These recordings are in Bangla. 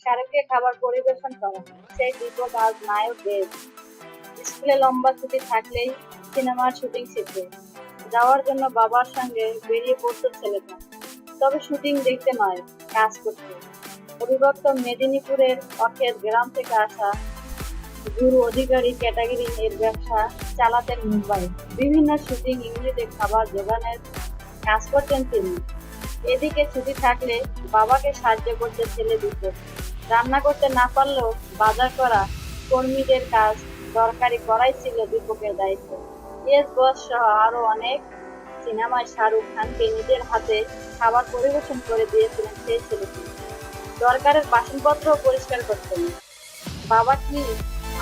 শাহরুখকে খাবার পরিবেশন করা সেই দীপক আজ নায়ক স্কুলে লম্বা ছুটি থাকলেই সিনেমার শুটিং শিখবে যাওয়ার জন্য বাবার সঙ্গে বেরিয়ে পড়তো ছেলেটা। তবে শুটিং দেখতে নয়, কাজ করতে। অবিভক্ত মেদিনীপুরের অখের গ্রাম থেকে আসা গুরু অধিকারী ক্যাটাগরি এর ব্যবসা চালাতেন মুম্বাই। বিভিন্ন শুটিং ইউনিটে খাবার জোগানের কাজ করতেন তিনি। এদিকে ছুটি থাকলে বাবাকে সাহায্য করতে ছেলে দিত রান্না করতে না পারলেও বাজার করা কর্মীদের কাজ দরকারি করাই ছিল দীপকের দায়িত্ব। এস বস সহ আরও অনেক সিনেমায় শাহরুখ খানকে নিজের হাতে খাবার পরিবেশন করে দিয়েছিলেন সেই ছেলেটি। দরকারের বাসনপত্র পরিষ্কার করতেন। বাবা কি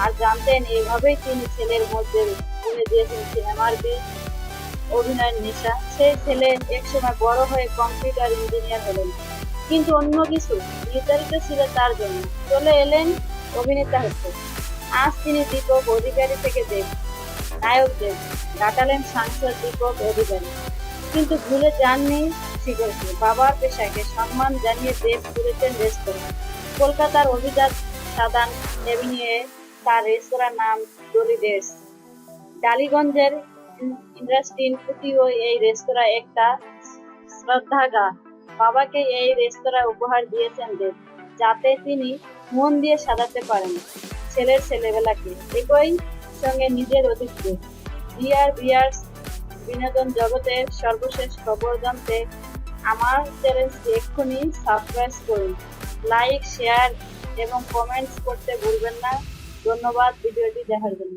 আর জানতেন? এইভাবেই তিনি ছেলের মধ্যে তুলে দিয়েছেন সিনেমার বীজ অভিনয়ের নেশা। সেই ছেলে একসময় বড় হয়ে কম্পিউটার ইঞ্জিনিয়ার হলেন কিন্তু অন্য কিছু নির্ধারিত ছিল তার জন্য। চলে এলেন অভিনেতা হতে। আজ তিনি দীপক অধিকারী থেকে দেব, নায়ক দেব কাটালেন সাংসদ দীপক অধিকারী। কিন্তু ভুলে যাননি শিকড়কে বাবার পেশাকে সম্মান জানিয়ে দেব তুলেছেন রেস্তোরাঁ। কলকাতার অভিজাত সাদান এভিনিউয়ে তার রেস্তোরাঁর নাম ডলিডেস। ডালিগঞ্জের ইন্ডাস্ট্রিন কুটিও এই রেস্তোরাঁ একটা শ্রদ্ধাগা। বাবাকে এই রেস্তোরাঁ উপহার দিয়েছেন দেব, যাতে তিনি মন দিয়ে সাজাতে পারেন ছেলের ছেলেবেলাকে। একই সঙ্গে নিজের অতিথ্য বিয়ার বিয়ার বিনোদন জগতের সর্বশেষ খবর জানতে আমার চ্যানেলটি এক্ষুনি সাবস্ক্রাইব করুন। লাইক, শেয়ার এবং কমেন্টস করতে ভুলবেন না। ধন্যবাদ, ভিডিওটি দেখার জন্য।